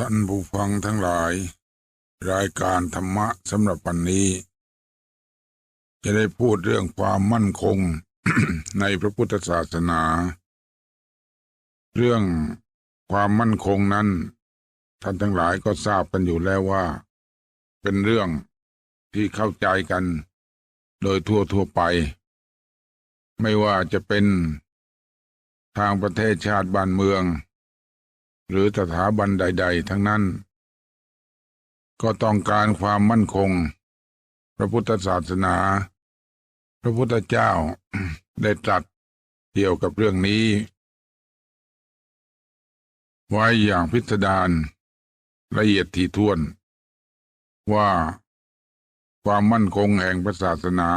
ท่านผู้ฟังทั้งหลาย รายการธรรมะสำหรับวันนี้ จะได้พูดเรื่องความมั่นคงในพระพุทธศาสนา เรื่องความมั่นคงนั้น ท่านทั้งหลายก็ทราบกันอยู่แล้วว่า เป็นเรื่องที่เข้าใจกัน โดยทั่วทั่วไป ไม่ว่าจะเป็นทางประเทศชาติบ้านเมือง หรือสถาบันใด ๆ ทั้งนั้น ก็ต้องการความมั่นคง พระพุทธศาสนา พระพุทธเจ้าได้ตรัสเกี่ยวกับเรื่องนี้ ไว้อย่างพิสดารละเอียดถี่ถ้วน ว่าความมั่นคงแห่งพระศาสนา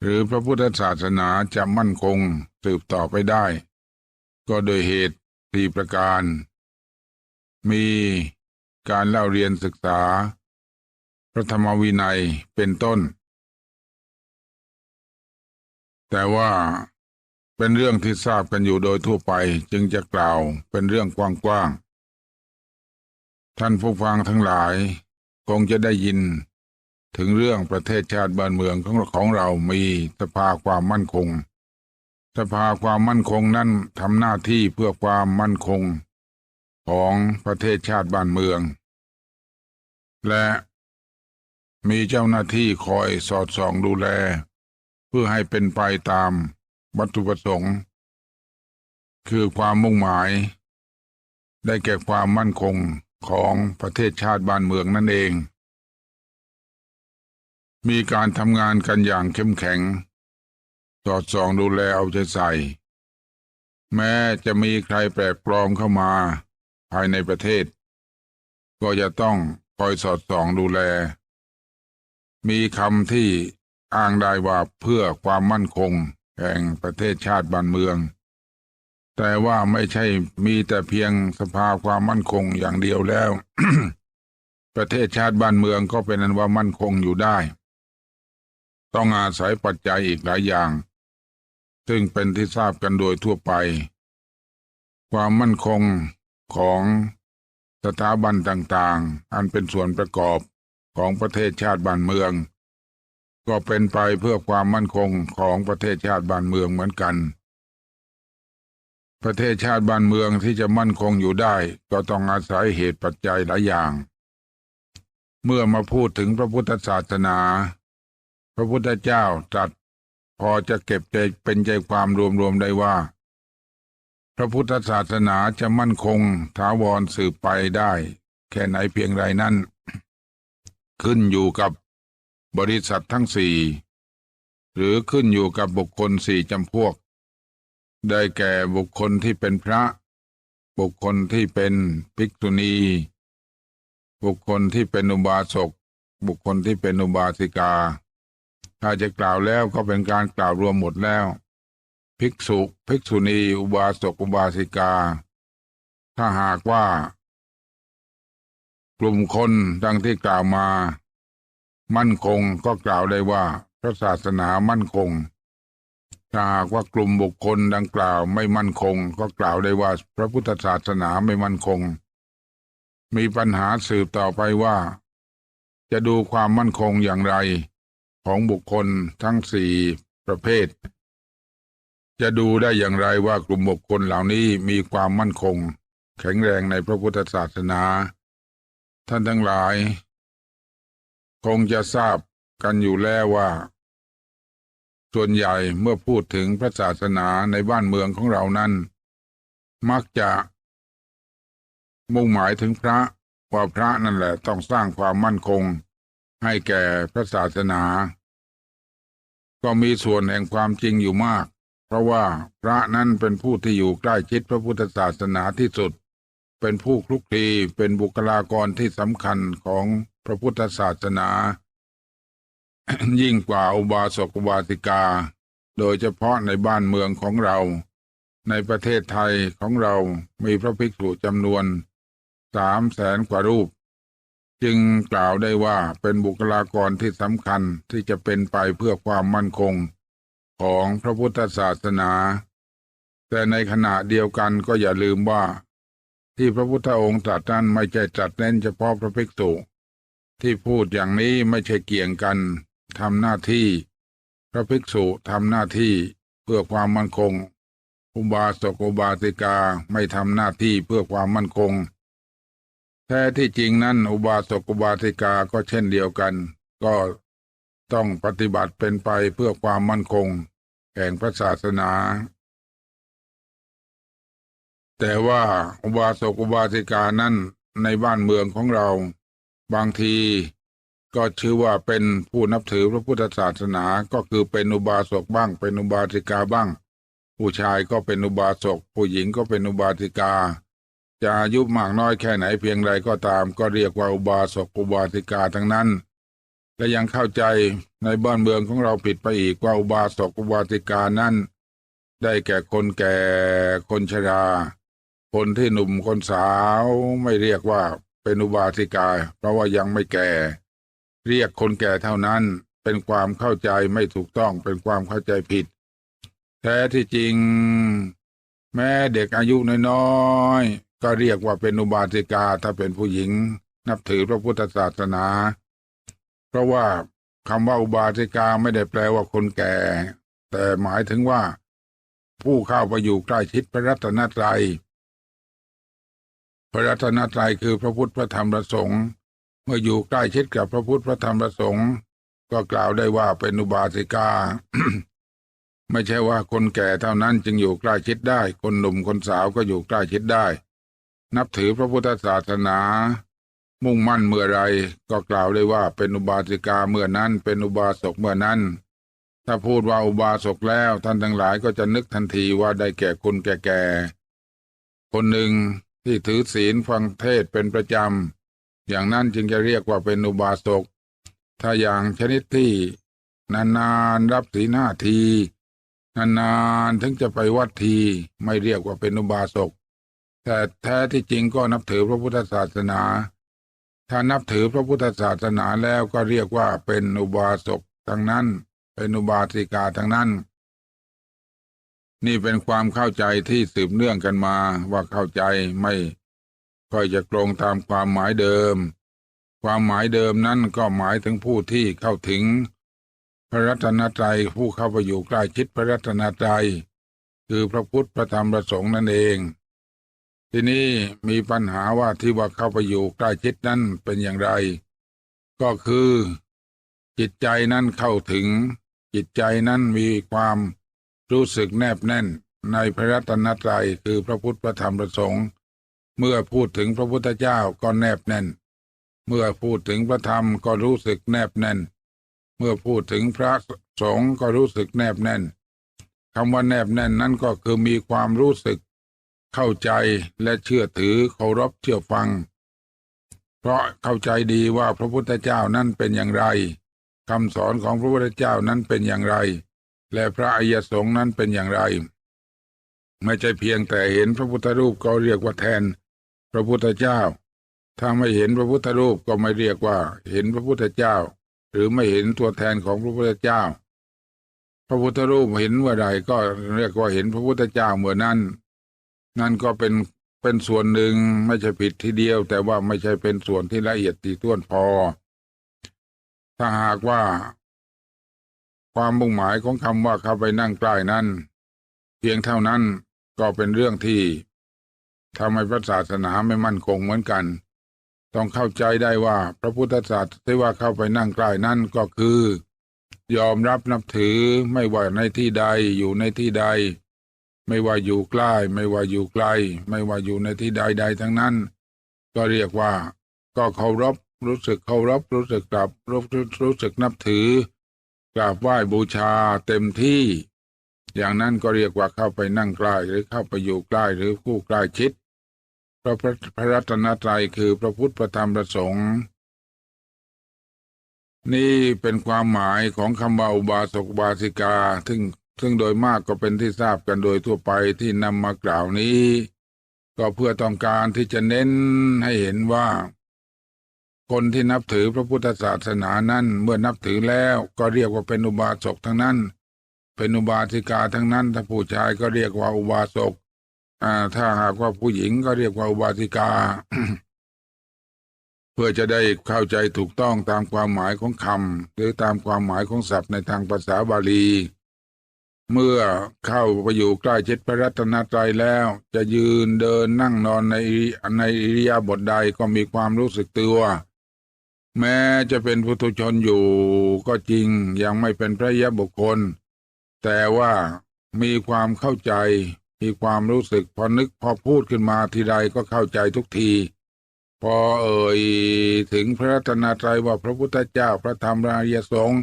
หรือพระพุทธศาสนาจะมั่นคงสืบต่อไปได้ ก็โดยเหตุ สี่ประการ มีการเล่าเรียนศึกษา พระธรรมวินัยเป็นต้น แต่ว่าเป็นเรื่องที่ทราบกันอยู่โดยทั่วไปจึงจะกล่าวเป็นเรื่องกว้างๆ ท่านผู้ฟังทั้งหลาย คงจะได้ยิน ถึงเรื่องประเทศชาติบ้านเมืองของของเรามีสภาความมั่นคง สภาความมั่นคงนั้นทำหน้าที่เพื่อความมั่นคงของประเทศชาติบ้านเมือง และมีเจ้าหน้าที่คอยสอดส่องดูแล เพื่อให้เป็นไปตามวัตถุประสงค์ คือความมุ่งหมาย ได้แก่ความมั่นคงของประเทศชาติบ้านเมืองนั่นเอง มีการทำงานกันอย่างเข้มแข็ง อดส่องดูแลเอาใจใส่ แม้จะมีใครแปลกปลอมเข้ามา ภายในประเทศ ก็จะต้องคอยสอดส่องดูแล มีคำที่อ้างได้ว่าเพื่อความมั่นคง แห่งประเทศชาติบ้านเมือง แต่ว่าไม่ใช่มีแต่เพียงสภาความมั่นคงอย่างเดียวแล้ว ประเทศชาติบ้านเมืองก็เป็นอันว่ามั่นคงอยู่ได้ ต้องอาศัยปัจจัยอีกหลายอย่าง ซึ่งเป็นที่ทราบกันโดยทั่วไป ความมั่นคงของสถาบันต่างๆ อันเป็นส่วนประกอบของประเทศชาติบ้านเมือง ก็เป็นไปเพื่อความมั่นคงของประเทศชาติบ้านเมืองเหมือนกัน ประเทศชาติบ้านเมืองที่จะมั่นคงอยู่ได้ ก็ต้องอาศัยเหตุปัจจัยหลายอย่าง เมื่อมาพูดถึงพระพุทธศาสนา พระพุทธเจ้าตรัส พอจะเก็บใจเป็นใจความรวมๆได้ว่า พระพุทธศาสนาจะมั่นคงถาวรสืบไปได้ แค่ไหนเพียงไรนั้น ขึ้นอยู่กับบริษัททั้งสี่หรือขึ้นอยู่กับบุคคลสี่จำพวก ได้แก่บุคคลที่เป็นพระ บุคคลที่เป็นภิกษุณี บุคคลที่เป็นอุบาสก บุคคลที่เป็นอุบาสิกา ถ้าจะกล่าวแล้วก็เป็นการกล่าวรวมหมดแล้ว ภิกษุภิกษุณีอุบาสกอุบาสิกา ถ้าหากว่า กลุ่มคนดังที่กล่าวมา มั่นคงก็กล่าวได้ว่า พระศาสนามั่นคง ถ้าหากว่ากลุ่มบุคคลดังกล่าวไม่มั่นคง ก็กล่าวได้ว่า พระพุทธศาสนาไม่มั่นคง มีปัญหาสืบต่อไปว่า จะดูความมั่นคงอย่างไร ของบุคคลทั้งสี่ประเภท จะดูได้อย่างไรว่ากลุ่มบุคคลเหล่านี้มีความมั่นคง แข็งแรงในพระพุทธศาสนา ท่านทั้งหลาย คงจะทราบกันอยู่แล้วว่า ส่วนใหญ่เมื่อพูดถึงพระศาสนาในบ้านเมืองของเรานั้น มักจะ มุ่งหมายถึงพระว่าพระนั่นแหละต้องสร้างความมั่นคง ให้แก่พระศาสนา ก็มีส่วนแห่งความจริงอยู่มาก เพราะว่าพระนั้นเป็นผู้ที่อยู่ใกล้ชิดพระพุทธศาสนาที่สุด เป็นผู้คลุกคลีเป็นบุคลากรที่สำคัญของพระพุทธศาสนา ยิ่งกว่าอุบาสกอุบาสิกา โดยเฉพาะในบ้านเมืองของเรา ในประเทศไทยของเรามีพระภิกษุจำนวนสามแสนกว่ารูป จึงกล่าวได้ว่าเป็นบุคลากรที่สำคัญที่จะเป็นไปเพื่อความมั่นคงของพระพุทธศาสนา แต่ในขณะเดียวกันก็อย่าลืมว่า ที่พระพุทธองค์ตรัสนั้นไม่ใช่ตรัสเน้นเฉพาะพระภิกษุ ที่พูดอย่างนี้ไม่ใช่เกี่ยงกันทำหน้าที่ พระภิกษุทำหน้าที่เพื่อความมั่นคงอุบาสกอุบาสิกาไม่ทำหน้าที่เพื่อความมั่นคง แท้ที่จริงนั้น อุบาสกอุบาสิกาก็เช่นเดียวกัน ก็ต้องปฏิบัติเป็นไปเพื่อความมั่นคง แห่งพระศาสนา แต่ว่าอุบาสกอุบาสิกานั้นในบ้านเมืองของเรา บางทีก็ชื่อว่าเป็นผู้นับถือพระพุทธศาสนาก็คือเป็นอุบาสกบ้าง เป็นอุบาสิกาบ้าง ผู้ชายก็เป็นอุบาสกผู้หญิงก็เป็นอุบาสิกา จะอายุมากน้อยแค่ไหนเพียงไรก็ตาม ก็เรียกว่าอุบาสกอุบาสิกาทั้งนั้น และยังเข้าใจในบ้านเมืองของเราผิดไปอีกว่าอุบาสกอุบาสิกานั้น ได้แก่คนแก่คนชรา คนที่หนุ่มคนสาวไม่เรียกว่าเป็นอุบาสิกา เพราะว่ายังไม่แก่ เรียกคนแก่เท่านั้นเป็นความเข้าใจไม่ถูกต้องเป็นความเข้าใจผิด แท้ที่จริง แม้เด็กอายุน้อยๆ ก็เรียกว่าเป็นอุบาสิกาถ้าเป็นผู้หญิงนับถือพระพุทธศาสนา เพราะว่าคำว่าอุบาสิกาไม่ได้แปลว่าคนแก่ แต่หมายถึงว่า ผู้เข้าไปอยู่ใกล้ชิดพระรัตนตรัย พระรัตนตรัยคือพระพุทธพระธรรมพระสงฆ์เมื่ออยู่ใกล้ชิดกับพระพุทธพระธรรมพระสงฆ์ก็กล่าวได้ว่าเป็นอุบาสิกา ไม่ใช่ว่าคนแก่เท่านั้นจึงอยู่ใกล้ชิดได้ คนหนุ่มคนสาวก็อยู่ใกล้ชิดได้ นับถือพระพุทธศาสนา มุ่งมั่นเมื่อไรก็กล่าวได้ว่าเป็นอุบาสิกาเมื่อนั้น เป็นอุบาสกเมื่อนั้น ถ้าพูดว่าอุบาสกแล้วท่านทั้งหลายก็จะนึกทันทีว่าได้แก่คนแก่ๆคนหนึ่งที่ถือศีลฟังเทศเป็นประจำอย่างนั้นจึงจะเรียกว่าเป็นอุบาสก ถ้าอย่างชนิดที่นานๆรับศีลห้าทีนานๆถึงจะไปวัดทีไม่เรียกว่าเป็นอุบาสก แต่แท้ที่จริงก็นับถือพระพุทธศาสนา ถ้านับถือพระพุทธศาสนาแล้วก็เรียกว่าเป็นอุบาสกทั้งนั้น เป็นอุบาสิกาทั้งนั้น นี่เป็นความเข้าใจที่สืบเนื่องกันมาว่าเข้าใจไม่ค่อยจะตรงตามความหมายเดิม ความหมายเดิมนั้นก็หมายถึงผู้ที่เข้าถึง พระรัตนตรัยผู้เข้าไปอยู่ใกล้ชิดพระรัตนตรัยคือพระพุทธพระธรรมพระสงฆ์นั่นเอง ทีนี้มีปัญหาว่าที่ว่าเข้าไปอยู่ใกล้ชิดนั้นเป็นอย่างไร ก็คือ จิตใจนั้นเข้าถึง จิตใจนั้นมีความรู้สึกแนบแน่นในพระรัตนตรัยคือพระพุทธพระธรรมพระสงฆ์เมื่อพูดถึงพระพุทธเจ้าก็แนบแน่น เมื่อพูดถึงพระธรรมก็รู้สึกแนบแน่น เมื่อพูดถึงพระสงฆ์ก็รู้สึกแนบแน่นคำว่าแนบแน่นนั้นก็คือมีความรู้สึก เข้าใจและเชื่อถือเคารพเชื่อฟัง เพราะเข้าใจดีว่าพระพุทธเจ้านั้นเป็นอย่างไรคำสอนของพระพุทธเจ้านั้นเป็นอย่างไร และพระอริยสงฆ์นั้นเป็นอย่างไร ไม่ใช่เพียงแต่เห็นพระพุทธรูปก็เรียกว่าแทน พระพุทธเจ้า ถ้าไม่เห็นพระพุทธรูปก็ไม่เรียกว่า เห็นพระพุทธเจ้า หรือไม่เห็นตัวแทนของพระพุทธเจ้า พระพุทธรูปเห็นเมื่อใดก็เรียกว่าเห็นพระพุทธเจ้าเมื่อนั้น นั่นก็เป็นเป็นส่วนหนึ่งไม่ใช่ผิดทีเดียว แต่ว่าไม่ใช่เป็นส่วนที่ละเอียดตีต้วนพอ ถ้าหากว่า ความมุ่งหมายของคำว่าเข้าไปนั่งใกล้นั้น เพียงเท่านั้นก็เป็นเรื่องที่ทำให้พระศาสนาไม่มั่นคงเหมือนกัน ต้องเข้าใจได้ว่า พระพุทธศาสนาที่ว่าเข้าไปนั่งใกล้นั้นก็คือ ยอมรับนับถือไม่ว่าในที่ใดอยู่ในที่ใด ไม่ว่าอยู่ใกล้ไม่ว่าอยู่ไกล ไม่ว่าอยู่ในที่ใดใดทั้งนั้น ก็เรียกว่า ก็เคารพรู้สึกเคารพรู้สึกกลับรู้รู้สึกนับถือกราบไหว้บูชาเต็มที่ อย่างนั้นก็เรียกว่าเข้าไปนั่งใกล้หรือเข้าไปอยู่ใกล้หรือคู่ใกล้ชิดพระพระรัตนตรัยคือพระพุทธพระธรรมพระสงฆ์นี่เป็นความหมายของคำว่าอุบาสกบาสิกา ซึ่ง ซึ่งโดยมากก็เป็นที่ทราบกันโดยทั่วไปที่นำมากล่าวนี้ ก็เพื่อต้องการที่จะเน้นให้เห็นว่า คนที่นับถือพระพุทธศาสนานั้นเมื่อนับถือแล้วก็เรียกว่าเป็นอุบาสกทั้งนั้น เป็นอุบาสิกาทั้งนั้น ถ้าผู้ชายก็เรียกว่าอุบาสกถ้าหากว่าผู้หญิงก็เรียกว่าอุบาสิกา เพื่อจะได้เข้าใจถูกต้องตามความหมายของคำหรือตามความหมายของศัพท์ในทางภาษาบาลี เมื่อเข้าไปอยู่ใกล้ชิดพระรัตนตรัยแล้ว จะยืนเดินนั่งนอนในในอิริยาบถใดก็มีความรู้สึกตัว แม้จะเป็นพุทุชนอยู่ก็จริงยังไม่เป็นพระยะบุคคล แต่ว่ามีความเข้าใจ มีความรู้สึกพอนึกพอพูดขึ้นมาทีใดก็เข้าใจทุกที พอเอ่ยถึงพระรัตนตรัยว่าพระพุทธเจ้าพระธรรมราริยสงฆ์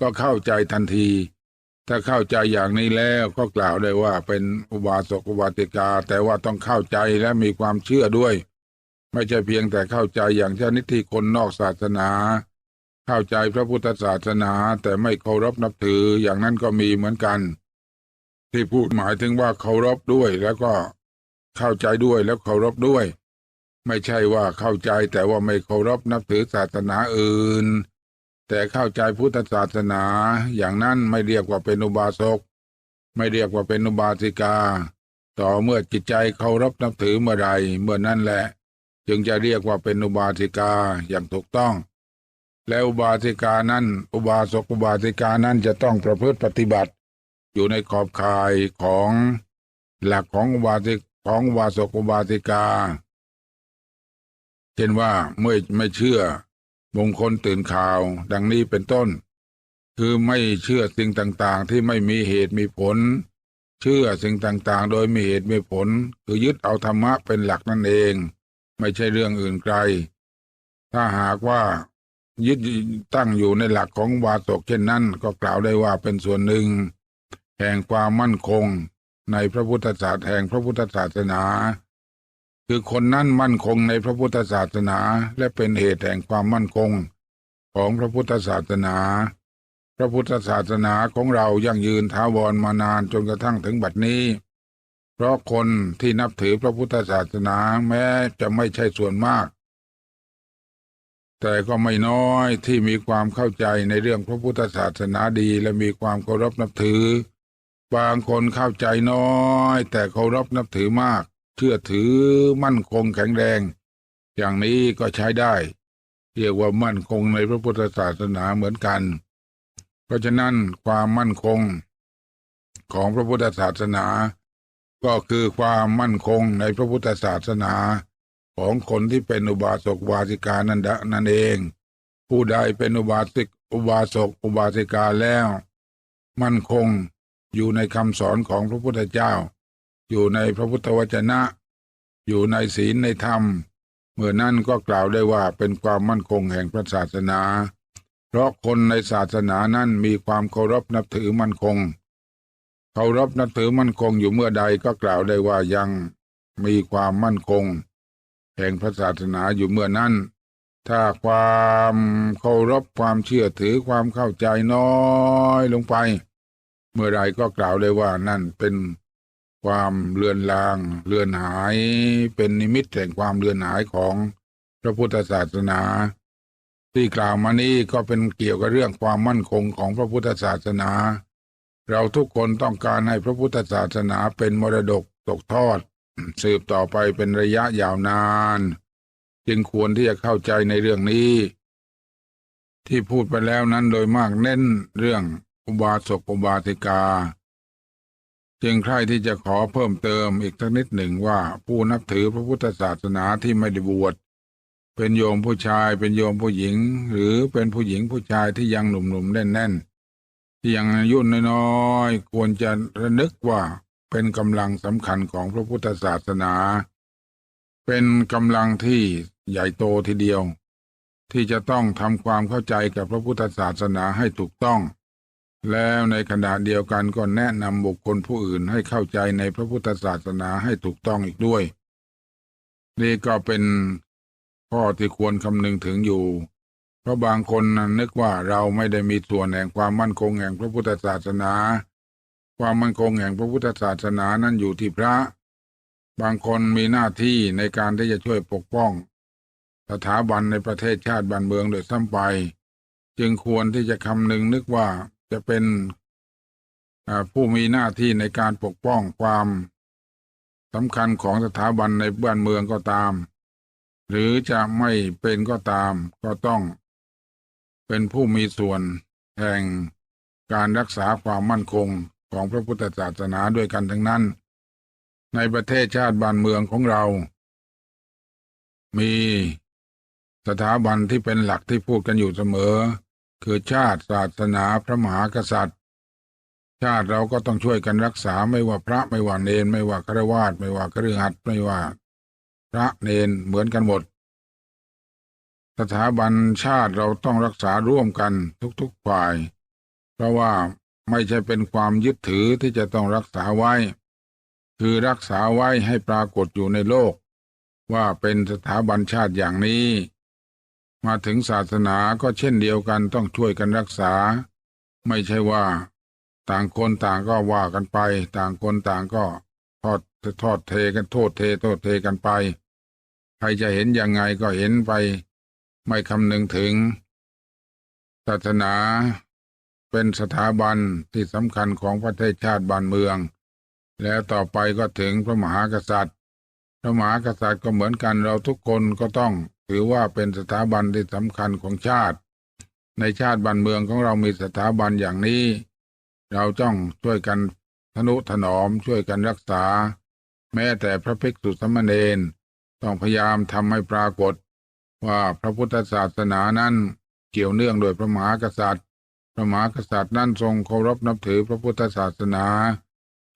ก็เข้าใจทันที ถ้าเข้าใจอย่างนี้แล้วก็กล่าวได้ว่าเป็นอุบาสกอุบาสิกา แต่ว่าต้องเข้าใจและมีความเชื่อด้วย ไม่ใช่เพียงแต่เข้าใจอย่างชนิดที่คนนอกศาสนา เข้าใจพระพุทธศาสนาแต่ไม่เคารพนับถืออย่างนั้นก็มีเหมือนกัน ที่พูดหมายถึงว่าเคารพด้วยแล้วก็เข้าใจด้วยแล้วเคารพด้วย ไม่ใช่ว่าเข้าใจแต่ว่าไม่เคารพนับถือศาสนาอื่น แต่เข้าใจพุทธศาสนาอย่างนั้นไม่เรียกว่าเป็นอุบาสก ไม่เรียกว่าเป็นอุบาสิกา ต่อเมื่อจิตใจเคารพนับถือเมื่อไรเมื่อนั้นแหละ จึงจะเรียกว่าเป็นอุบาสิกาอย่างถูกต้อง และอุบาสิกานั้น อุบาสกอุบาสิกานั้นจะต้องประพฤติปฏิบัติ อยู่ในขอบข่ายของหลักของอุบาสิกของอุบาสกอุบาสิกา เช่นว่าเมื่อไม่เชื่อ มงคลตื่นข่าว ดังนี้เป็นต้น คือไม่เชื่อสิ่งต่างๆ ที่ไม่มีเหตุมีผล เชื่อสิ่งต่างๆ โดยมีเหตุมีผล คือยึดเอาธรรมะเป็นหลักนั่นเอง ไม่ใช่เรื่องอื่นไกล ถ้าหากว่ายึดตั้งอยู่ในหลักของวาสกเช่นนั้น ก็กล่าวได้ว่าเป็นส่วนหนึ่ง แห่งความมั่นคง ในพระพุทธศาสนาแห่งพระพุทธศาสนา คือคนนั้นมั่นคงในพระพุทธศาสนา และเป็นเหตุแห่งความมั่นคง ของพระพุทธศาสนา พระพุทธศาสนาของเรายั่งยืนท้าวรมานานจนกระทั่งถึงบัดนี้ เพราะคนที่นับถือพระพุทธศาสนาแม้จะไม่ใช่ส่วนมาก แต่ก็ไม่น้อยที่มีความเข้าใจในเรื่องพระพุทธศาสนาดีและมีความเคารพนับถือ บางคนเข้าใจน้อย แต่เคารพนับถือมาก เชื่อถือมั่นคงแข็งแรง อย่างนี้ก็ใช้ได้ เรียกว่ามั่นคงในพระพุทธศาสนาเหมือนกัน เพราะฉะนั้นความมั่นคงของพระพุทธศาสนา ก็คือความมั่นคงในพระพุทธศาสนา ของคนที่เป็นอุบาสกอุบาสิกานั่นดะนั่นเอง ผู้ใดเป็นอุบาสิกอุบาสกอุบาสิกาแล้ว มั่นคงอยู่ในคำสอนของพระพุทธเจ้า อยู่ในพระพุทธวจนะ อยู่ในศีลในธรรม เมื่อนั้นก็กล่าวได้ว่าเป็นความมั่นคงแห่งพระศาสนา เพราะคนในศาสนานั้นมีความเคารพนับถือมั่นคง เคารพนับถือมั่นคงอยู่เมื่อใดก็กล่าวได้ว่ายังมีความมั่นคง แห่งพระศาสนาอยู่เมื่อนั้นถ้าความเคารพความเชื่อถือความเข้าใจน้อยลงไป เมื่อใดก็กล่าวได้ว่านั่นเป็น ความเลือนลาง เลือนหายเป็นนิมิตแห่งความเลือนหายของพระพุทธศาสนา ที่กล่าวมานี้ก็เป็นเกี่ยวกับเรื่องความมั่นคงของพระพุทธศาสนา เราทุกคนต้องการให้พระพุทธศาสนาเป็นมรดกตกทอด สืบต่อไปเป็นระยะยาวนาน จึงควรที่จะเข้าใจในเรื่องนี้ ที่พูดไปแล้วนั้นโดยมากเน้นเรื่องอุบาสกอุบาสิกา จึงใครที่จะขอเพิ่มเติมอีกสักนิดหนึ่งว่าผู้นับถือพระพุทธศาสนาที่ไม่ได้บวชเป็นโยมผู้ชายเป็นโยมผู้หญิง หรือเป็นผู้หญิงผู้ชายที่ยังหนุ่มๆแน่นๆที่ยังอายุน้อยๆควรจะระลึกว่าเป็นกำลังสำคัญของพระพุทธศาสนา เป็นกำลังที่ใหญ่โตทีเดียว ที่จะต้องทำความเข้าใจกับพระพุทธศาสนาให้ถูกต้อง แล้วในขณะเดียวกันก็แนะนำบุคคลผู้อื่นให้เข้าใจในพระพุทธศาสนาให้ถูกต้องอีกด้วย นี่ก็เป็นข้อที่ควรคำนึงถึงอยู่ เพราะบางคนนึกว่าเราไม่ได้มีส่วนแห่งความมั่นคงแห่งพระพุทธศาสนา ความมั่นคงแห่งพระพุทธศาสนานั้นอยู่ที่พระ บางคนมีหน้าที่ในการที่จะช่วยปกป้อง สถาบันในประเทศชาติบ้านเมืองโดยซ้ำไป จึงควรที่จะคำนึงนึกว่า จะเป็นผู้มีหน้าที่ในการปกป้องความสำคัญของสถาบันในบ้านเมืองก็ตาม หรือจะไม่เป็นก็ตาม ก็ต้อง เป็นผู้มีส่วนแห่งการรักษาความมั่นคงของพระพุทธศาสนาด้วยกันทั้งนั้น ในประเทศชาติบ้านเมืองของเรา มีสถาบันที่เป็นหลักที่พูดกันอยู่เสมอ คือชาติศาสนาพระมหากษัตริย์ ชาติเราก็ต้องช่วยกันรักษาไม่ว่าพระไม่ว่าเนน ไม่ว่าครวาสไม่ว่าคฤหัสถ์ไม่ว่า พระเนนเหมือนกันหมด สถาบันชาติเราต้องรักษาร่วมกันทุกๆฝ่าย เพราะว่าไม่ใช่เป็นความยึดถือที่จะต้องรักษาไว้ คือรักษาไว้ให้ปรากฏอยู่ในโลก ว่าเป็นสถาบันชาติอย่างนี้ มาถึงศาสนาก็เช่นเดียวกันต้องช่วยกันรักษา ไม่ใช่ว่า ต่างคนต่างก็ว่ากันไป ต่างคนต่างก็ทอดทอดเทกันโทษเทโทษเทกันไป ใครจะเห็นยังไงก็เห็นไป ไม่คำนึงถึง ศาสนาเป็นสถาบันที่สำคัญของประเทศชาติบ้านเมือง แล้วต่อไปก็ถึงพระมหากษัตริย์ พระมหากษัตริย์ก็เหมือนกันเราทุกคนก็ต้อง ถือว่าเป็นสถาบันที่สำคัญของชาติ ในชาติบ้านเมืองของเรามีสถาบันอย่างนี้ เราต้องช่วยกันทนุถนอมช่วยกันรักษา แม้แต่พระภิกษุสามเณรต้องพยายามทำให้ปรากฏ ว่าพระพุทธศาสนานั้นเกี่ยวเนื่องโดยพระมหากษัตริย์ พระมหากษัตริย์นั้นทรงเคารพนับถือพระพุทธศาสนา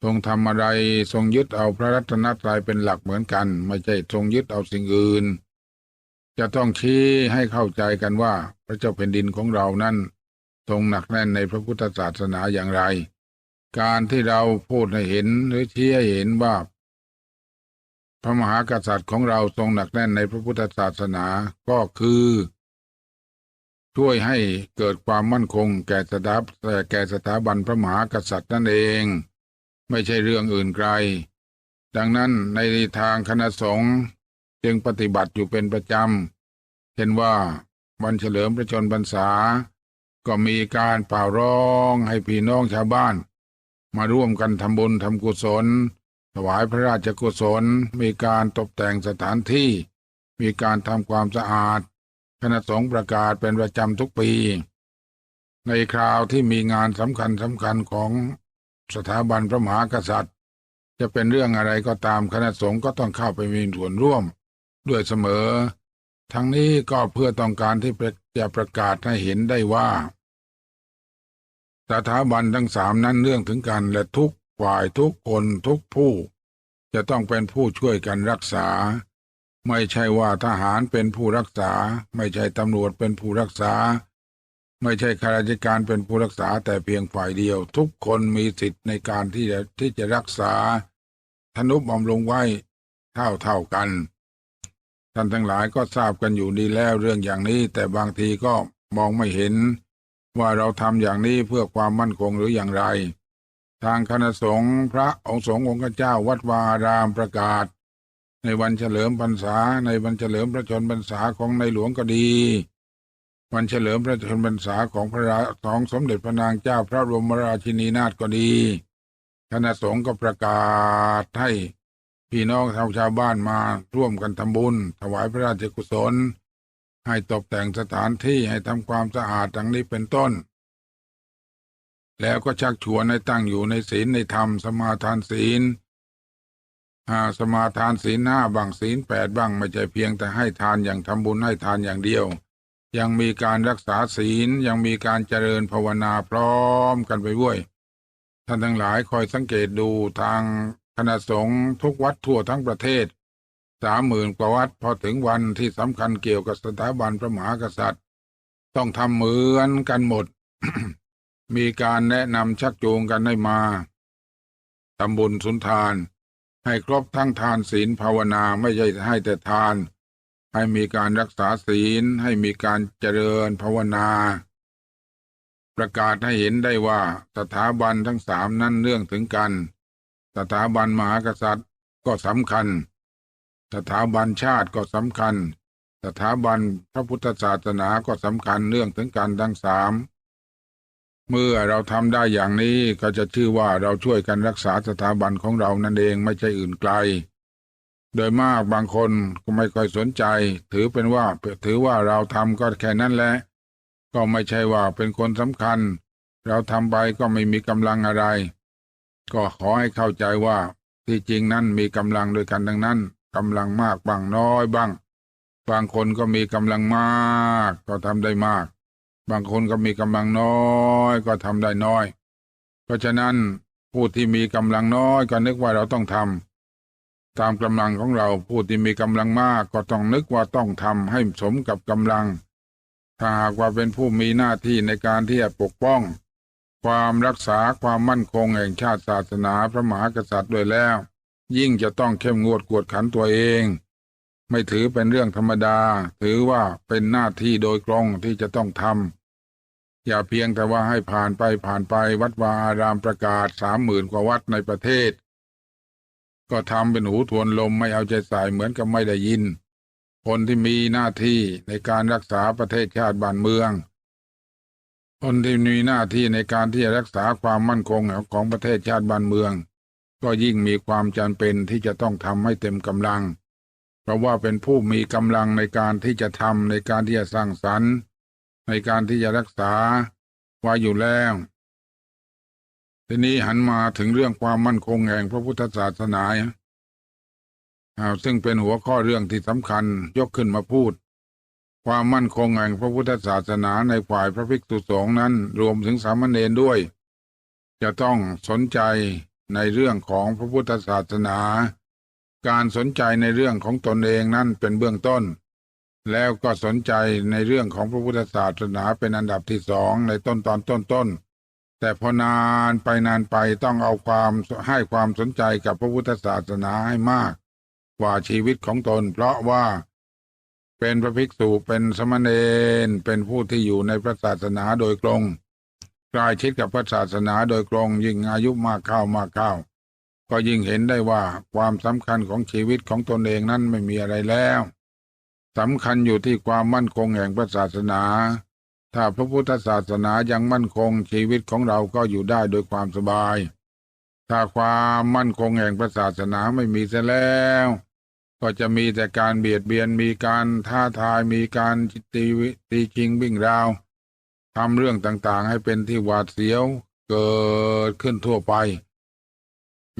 ทรงทำอะไรทรงยึดเอาพระรัตนตรัยเป็นหลักเหมือนกัน ไม่ใช่ทรงยึดเอาสิ่งอื่น จะต้องชี้ให้เข้าใจกันว่าพระเจ้าแผ่นดินของเรานั้นทรงหนักแน่นในพระพุทธศาสนาอย่างไร การที่เราพูดให้เห็นหรือชี้ให้เห็นว่า พระมหากษัตริย์ของเราทรงหนักแน่นในพระพุทธศาสนาก็คือ ช่วยให้เกิดความมั่นคงแก่สถาแก่สถาบันพระมหากษัตริย์นั่นเอง ไม่ใช่เรื่องอื่นไกล ดังนั้นในทางคณะสงฆ์จึงปฏิบัติอยู่เป็นประจำ เช่นว่าวันเฉลิมพระชนมพรรษา ก็มีการเป่าร้องให้พี่น้องชาวบ้าน มาร่วมกันทำบุญทำกุศล ถวายพระราชกุศล มีการตกแต่งสถานที่ มีการทำความสะอาด คณะสงฆ์ประกาศเป็นประจำทุกปี ในคราวที่มีงานสำคัญสำคัญของสถาบันพระมหากษัตริย์ จะเป็นเรื่องอะไรก็ตามคณะสงฆ์ก็ต้องเข้าไปมีส่วนร่วม ด้วยเสมอ ทั้งนี้ก็เพื่อต้องการที่จะประกาศให้เห็นได้ว่า สถาบันทั้งสามนั้นเรื่องถึงกันและทุกฝ่ายทุกคนทุกผู้ จะต้องเป็นผู้ช่วยกันรักษา ไม่ใช่ว่าทหารเป็นผู้รักษา ไม่ใช่ตำรวจเป็นผู้รักษา ไม่ใช่ข้าราชการเป็นผู้รักษาแต่เพียงฝ่ายเดียว ทุกคนมีสิทธิ์ในการที่จะที่จะรักษาทนุบำรุงไว้เท่าเท่ากัน ท่านทั้งหลายก็ทราบกันอยู่ดีแล้วเรื่องอย่างนี้ แต่บางทีก็มองไม่เห็น ว่าเราทำอย่างนี้เพื่อความมั่นคงหรืออย่างไร ทางคณะสงฆ์พระองค์สงฆ์องค์เจ้าวัดวารามประกาศ ในวันเฉลิมพรรษาในวันเฉลิมพระชนมพรรษาของในหลวงก็ดีวันเฉลิมพระชนมพรรษาของพระราของสมเด็จพระนางเจ้าพระบรมราชินีนาถก็ดี คณะสงฆ์ก็ประกาศให้ พี่น้องชาวชาวบ้านมาร่วมกันทำบุญ ถวายพระราชกุศล ให้ตกแต่งสถานที่ให้ทำความสะอาดดังนี้เป็นต้น แล้วก็ชักชวนให้ตั้งอยู่ในศีลในธรรมสมาทานศีลอาสมาทานศีลห้าบางศีลแปดบ้างไม่ใช่เพียงแต่ให้ทานอย่างทำบุญให้ทานอย่างเดียว ยังมีการรักษาศีลยังมีการเจริญภาวนาพร้อมกันไปด้วยท่านทั้งหลายคอยสังเกตดูทาง คณะสงฆ์ทุกวัดทั่วทั้งประเทศสามหมื่นกว่าวัดพอถึงวันที่สำคัญเกี่ยวกับสถาบันพระมหากษัตริย์ ต้องทำเหมือนกันหมด มีการแนะนำชักจูงกันให้มาทำบุญสุนทาน ให้ครบทั้งทานศีลภาวนาไม่ใช่ให้แต่ทาน ให้มีการรักษาศีลให้มีการเจริญภาวนา ประกาศให้เห็นได้ว่าสถาบันทั้งสามนั้นเรื่องถึงกัน สถาบันมหากษัตริย์ก็สำคัญ สถาบันชาติก็สำคัญ สถาบันพระพุทธศาสนาก็สำคัญเรื่องถึงกันทั้งสามเมื่อเราทำได้อย่างนี้ก็จะชื่อว่าเราช่วยกันรักษาสถาบันของเรานั่นเองไม่ใช่อื่นไกล โดยมากบางคนก็ไม่ค่อยสนใจ ถือเป็นว่าถือว่าเราทำก็แค่นั้นแหละ ก็ไม่ใช่ว่าเป็นคนสำคัญ เราทำไปก็ไม่มีกำลังอะไร ก็ขอให้เข้าใจว่าที่จริงนั้นมีกำลังโดวยกันดังนั้นกำลังมากบ้างน้อยบ้าง บางคนก็มีกำลังมากก็ทำได้มาก บางคนก็มีกำลังน้อยก็ทำได้น้อย เพราะฉะนั้นผู้ที่มีกำลังน้อยก็นึกว่าเราต้องทำตามกำลังของเราผู้ที่มีกำลังมากก็ต้องนึกว่าต้องทำให้สมกับกำลัง ถ้าหากว่าเป็นผู้มีหน้าที่ในการที่จะปกป้อง ความรักษาความมั่นคงแห่งชาติศาสนาพระมหากษัตริย์ด้วยแล้ว ยิ่งจะต้องเข้มงวดกวดขันตัวเอง ไม่ถือเป็นเรื่องธรรมดา ถือว่าเป็นหน้าที่โดยตรงที่จะต้องทำอย่าเพียงแต่ว่าให้ผ่านไปผ่านไปวัดวาอารามประกาศสามหมื่นกว่าวัดในประเทศ ก็ทำเป็นหูทวนลมไม่เอาใจใส่เหมือนกับไม่ได้ยิน คนที่มีหน้าที่ในการรักษาประเทศชาติบ้านเมือง คนที่มีหน้าที่ในการที่จะรักษาความมั่นคงของประเทศชาติบ้านเมือง ก็ยิ่งมีความจำเป็นที่จะต้องทำให้เต็มกำลัง เพราะว่าเป็นผู้มีกำลังในการที่จะทำในการที่จะสร้างสรรค์ ในการที่จะรักษาไว้อยู่แล้ว ทีนี้หันมาถึงเรื่องความมั่นคงแห่งพระพุทธศาสนาอ่าซึ่งเป็นหัวข้อเรื่องที่สำคัญยกขึ้นมาพูด ความมั่นคงแห่งพระพุทธศาสนาในฝ่ายพระภิกษุสงฆ์นั้นรวมถึงสามเณรด้วย จะต้องสนใจในเรื่องของพระพุทธศาสนา การสนใจในเรื่องของตนเองนั้นเป็นเบื้องต้น แล้วก็สนใจในเรื่องของพระพุทธศาสนาเป็นอันดับที่สองในต้นตอนต้นต้นๆแต่พอนานไปนานไปต้องเอาความให้ความสนใจกับพระพุทธศาสนาให้มาก กว่าชีวิตของตน เพราะว่า เป็นพระภิกษุเป็นสมณเณรเป็นผู้ที่อยู่ในพระศาสนาโดยตรงกลายชิดกับพระศาสนาโดยตรงยิ่งอายุมากเข้ามากเข้าก็ยิ่งเห็นได้ว่าความสำคัญของชีวิตของตนเองนั้นไม่มีอะไรแล้วสำคัญอยู่ที่ความมั่นคงแห่งพระศาสนา ถ้าพระพุทธศาสนายังมั่นคงชีวิตของเราก็อยู่ได้โดยความสบาย ถ้าความมั่นคงแห่งพระศาสนาไม่มีเสียแล้ว ก็จะมีแต่การเบียดเบียนมีการท้าทายมีการตีวิตีจิงวิ่งราวทำเรื่องต่างๆ ให้เป็นที่หวาดเสียวเกิดขึ้นทั่วไป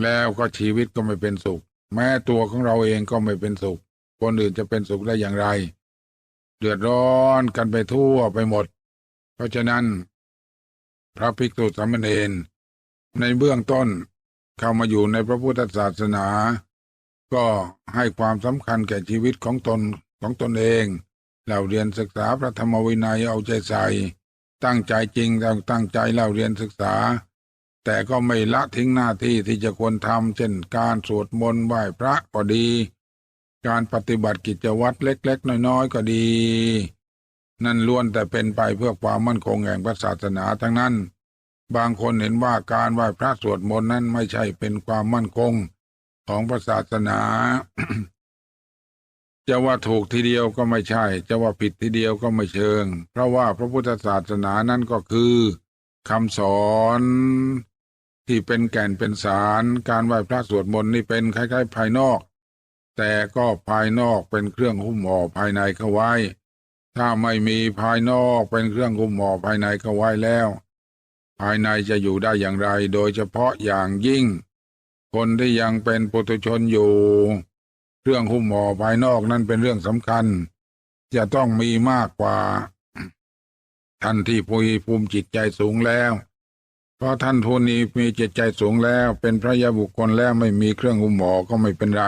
แล้วก็ชีวิตก็ไม่เป็นสุข แม้ตัวของเราเองก็ไม่เป็นสุข คนอื่นจะเป็นสุขได้อย่างไร เดือดร้อนกันไปทั่วไปหมด เพราะฉะนั้น พระภิกษุสามเณรในเบื้องต้นเข้ามาอยู่ในพระพุทธศาสนา ก็ให้ความสำคัญแก่ชีวิตของตนของตนเองเราเรียนศึกษาพระธรรมวินัยเอาใจใส่ ตั้งใจจริงตั้งใจเราเรียนศึกษา แต่ก็ไม่ละทิ้งหน้าที่ที่จะควรทำเช่นการสวดมนต์ไหว้พระก็ดี การปฏิบัติกิจวัตรเล็ก ๆ น้อย ๆ ก็ดี นั่นล้วนแต่เป็นไปเพื่อความมั่นคงแห่งพระศาสนาทั้งนั้น บางคนเห็นว่าการไหว้พระสวดมนต์นั้นไม่ใช่เป็นความมั่นคง ของพระศาสนา จะว่าถูกทีเดียวก็ไม่ใช่ จะว่าผิดทีเดียวก็ไม่เชิง เพราะว่าพระพุทธศาสนานั้นก็คือคำสอนที่เป็นแก่นเป็นสารการไหว้พระสวดมนต์นี่เป็นคล้ายๆ ภายนอก แต่ก็ภายนอกเป็นเครื่องหุ้มห่อภายในเข้าไว้ ถ้าไม่มีภายนอกเป็นเครื่องหุ้มห่อภายในเข้าไว้แล้ว ภายในจะอยู่ได้อย่างไร โดยเฉพาะอย่างยิ่ง คนที่ยังเป็นปุถุชนอยู่ เรื่องหุ้มห่อภายนอกนั่นเป็นเรื่องสำคัญ จะต้องมีมากกว่า ท่านที่ภูมิภูมิจิตใจสูงแล้ว เพราะท่านผู้นี้มีจิตใจสูงแล้ว เป็นพระยาบุคคลแล้วไม่มีเครื่องหุ้มห่อก็ไม่เป็นไร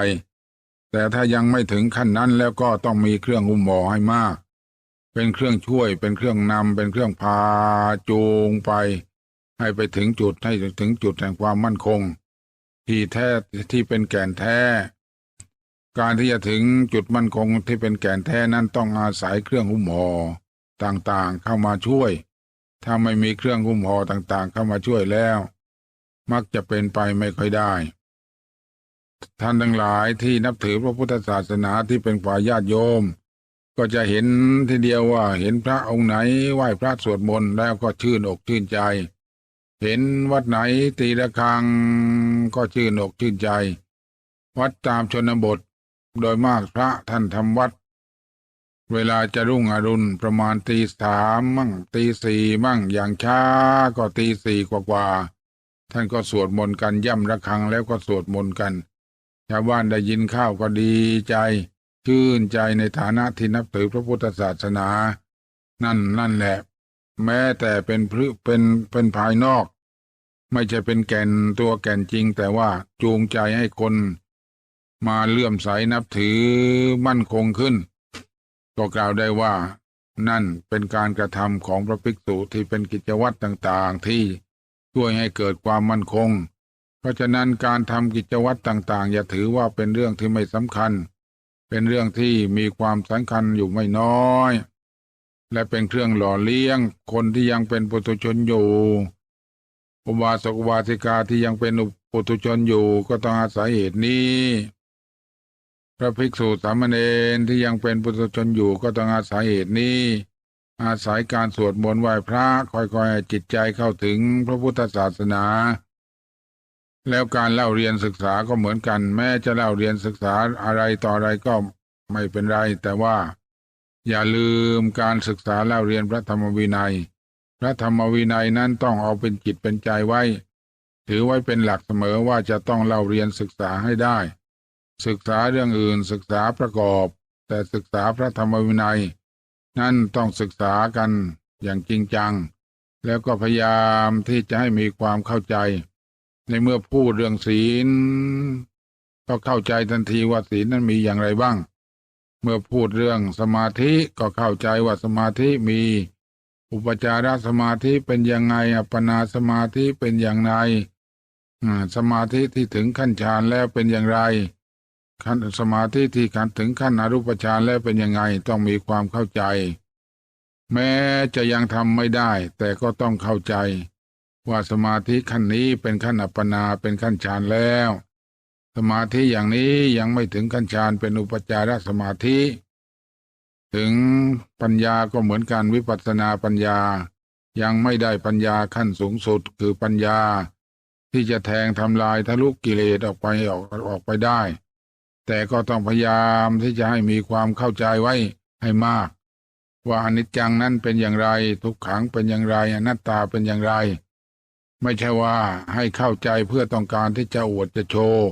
แต่ถ้ายังไม่ถึงขั้นนั้นแล้วก็ต้องมีเครื่องหุ้มห่อให้มาก เป็นเครื่องช่วยเป็นเครื่องนำเป็นเครื่องพาจูงไป ให้ไปถึงจุดให้ถึงจุดแห่งความมั่นคง ที่แท้ที่เป็นแก่นแท้ การที่จะถึงจุดมั่นคงที่เป็นแก่นแท้นั้นต้องอาศัยเครื่องหุ้มห่อต่างๆเข้ามาช่วย ถ้าไม่มีเครื่องหุ้มห่อต่างๆ เข้ามาช่วยแล้ว มักจะเป็นไปไม่ค่อยได้ ท่านทั้งหลายที่นับถือพระพุทธศาสนาที่เป็นฝ่ายญาติโยม ก็จะเห็นทีเดียวว่าเห็นพระองค์ไหนไหว้พระสวดมนต์แล้วก็ชื่นอกชื่นใจ เห็นวัดไหนตีระฆังก็ชื่นอกชื่นใจ วัดตามชนบท โดยมากพระท่านทำวัด เวลาจะรุ่งอรุณประมาณตีสามมั่งตีสี่มั่งอย่างช้าก็ตีสี่กว่าๆท่านก็สวดมนต์กันย่ำระฆังแล้วก็สวดมนต์กัน ชาวบ้านได้ยินข้าวก็ดีใจ ชื่นใจในฐานะที่นับถือพระพุทธศาสนา นั่นนั่นแหละ แม้แต่เป็นพฤเป็นเป็นภายนอก ไม่ใช่เป็นแก่นตัวแก่นจริง แต่ว่าจูงใจให้คนมาเลื่อมใสนับถือมั่นคงขึ้น ก็กล่าวได้ว่า นั่นเป็นการกระทำของพระภิกษุที่เป็นกิจวัตรต่างๆ ที่ช่วยให้เกิดความมั่นคง เพราะฉะนั้นการทำกิจวัตรต่างๆ อย่าถือว่าเป็นเรื่องที่ไม่สำคัญ เป็นเรื่องที่มีความสำคัญอยู่ไม่น้อย และเป็นเครื่องหล่อเลี้ยงคนที่ยังเป็นปุถุชนอยู่ อุบาสกอุบาสิกาที่ยังเป็นปุถุชนอยู่ก็ต้องอาศัยเหตุนี้ พระภิกษุสามเณรที่ยังเป็นปุถุชนอยู่ก็ต้องอาศัยเหตุนี้ อาศัยการสวดมนต์ไหว้พระคอยๆให้จิตใจเข้าถึงพระพุทธศาสนา แล้วการเล่าเรียนศึกษาก็เหมือนกัน แม้จะเล่าเรียนศึกษาอะไรต่ออะไรก็ไม่เป็นไรแต่ว่า อย่าลืมการศึกษาเล่าเรียนพระธรรมวินัย พระธรรมวินัยนั้นต้องเอาเป็นจิตเป็นใจไว้ ถือไว้เป็นหลักเสมอว่าจะต้องเล่าเรียนศึกษาให้ได้ ศึกษาเรื่องอื่นศึกษาประกอบ แต่ศึกษาพระธรรมวินัย นั่นต้องศึกษากันอย่างจริงจัง แล้วก็พยายามที่จะให้มีความเข้าใจ ในเมื่อพูดเรื่องศีล ก็เข้าใจทันทีว่าศีลนั้นมีอย่างไรบ้าง เมื่อพูดเรื่องสมาธิก็เข้าใจว่าสมาธิมี อุปจารสมาธิเป็นยังไง อัปปนาสมาธิเป็นอย่างไรสมาธิที่ถึงขั้นฌานแล้วเป็นอย่างไรขั้นสมาธิที่ขั้นถึงขั้นอรูปฌานแล้วเป็นยังไงต้องมีความเข้าใจ แม้จะยังทำไม่ได้ แต่ก็ต้องเข้าใจ ว่าสมาธิขั้นนี้เป็นขั้นอัปปนาเป็นขั้นฌานแล้ว มาธิอย่างนี้ยังไม่ถึงขั้นฌานเป็นอุปจารสมาธิ ถึงปัญญาก็เหมือนกันวิปัสสนาปัญญา ยังไม่ได้ปัญญาขั้นสูงสุดคือปัญญา ที่จะแทงทำลายทะลุกิเลสออกไปออกออกไปได้ แต่ก็ต้องพยายามที่จะให้มีความเข้าใจไว้ให้มาก ว่าอนิจจังนั้นเป็นอย่างไร ทุกขังเป็นอย่างไรอนัตตาเป็นอย่างไร ไม่ใช่ว่าให้เข้าใจเพื่อต้องการที่จะอวดจะโชว์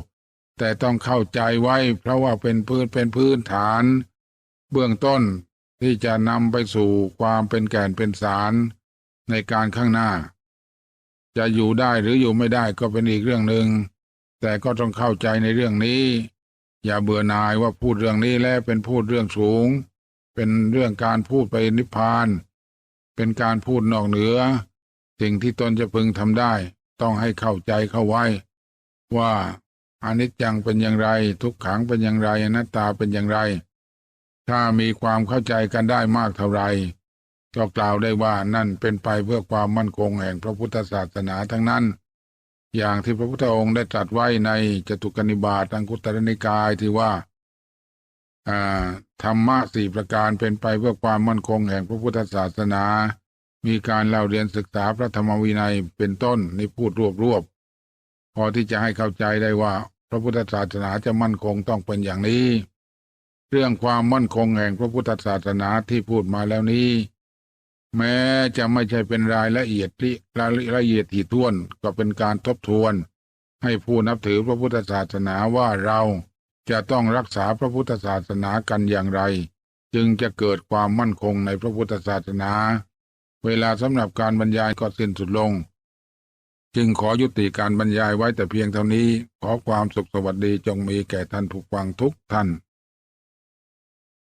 แต่ต้องเข้าใจไว้เพราะว่าเป็นพื้นเป็นพื้นฐาน เบื้องต้นที่จะนำไปสู่ความเป็นแก่นเป็นสารในการข้างหน้า จะอยู่ได้หรืออยู่ไม่ได้ก็เป็นอีกเรื่องหนึ่งแต่ก็ต้องเข้าใจในเรื่องนี้ อย่าเบื่อหน่ายว่าพูดเรื่องนี้แล้วเป็นพูดเรื่องสูง เป็นเรื่องการพูดไปนิพพาน เป็นการพูดนอกเหนือ สิ่งที่ตนจะพึงทำได้ ต้องให้เข้าใจเข้าไว้ ว่า อนิจจังเป็นอย่างไร ทุกขังเป็นอย่างไรอนัตตาเป็นอย่างไร ถ้ามีความเข้าใจกันได้มากเท่าไรก็กล่าวได้ว่านั่นเป็นไปเพื่อความมั่นคงแห่งพระพุทธศาสนาทั้งนั้น อย่างที่พระพุทธองค์ได้ตรัสไว้ในจตุกนิบาตอังคุตรนิกายที่ว่าธรรมะสี่ประการเป็นไปเพื่อความมั่นคงแห่งพระพุทธศาสนา มีการเล่าเรียนศึกษาพระธรรมวินัยเป็นต้นในพูดรวบรวบ อที่จะให้เข้าใจได้ว่า พระพุทธศาสนาจะมั่นคงต้องเป็นอย่างนี้ เรื่องความมั่นคงแห่งพระพุทธศาสนาที่พูดมาแล้วนี้ แม้จะไม่ใช่เป็นรายละเอียดที่รายละเอียดถี่ถ้วนก็เป็นการทบทวน ให้ผู้นับถือพระพุทธศาสนาว่าเราจะต้องรักษาพระพุทธศาสนากันอย่างไร จึงจะเกิดความมั่นคงในพระพุทธศาสนา เวลาสำหรับการบรรยายก็สิ้นสุดลง จึงขอยุติการบรรยายไว้แต่เพียงเท่านี้ ขอความสุขสวัสดีจงมีแก่ท่านผู้ฟังทุกท่าน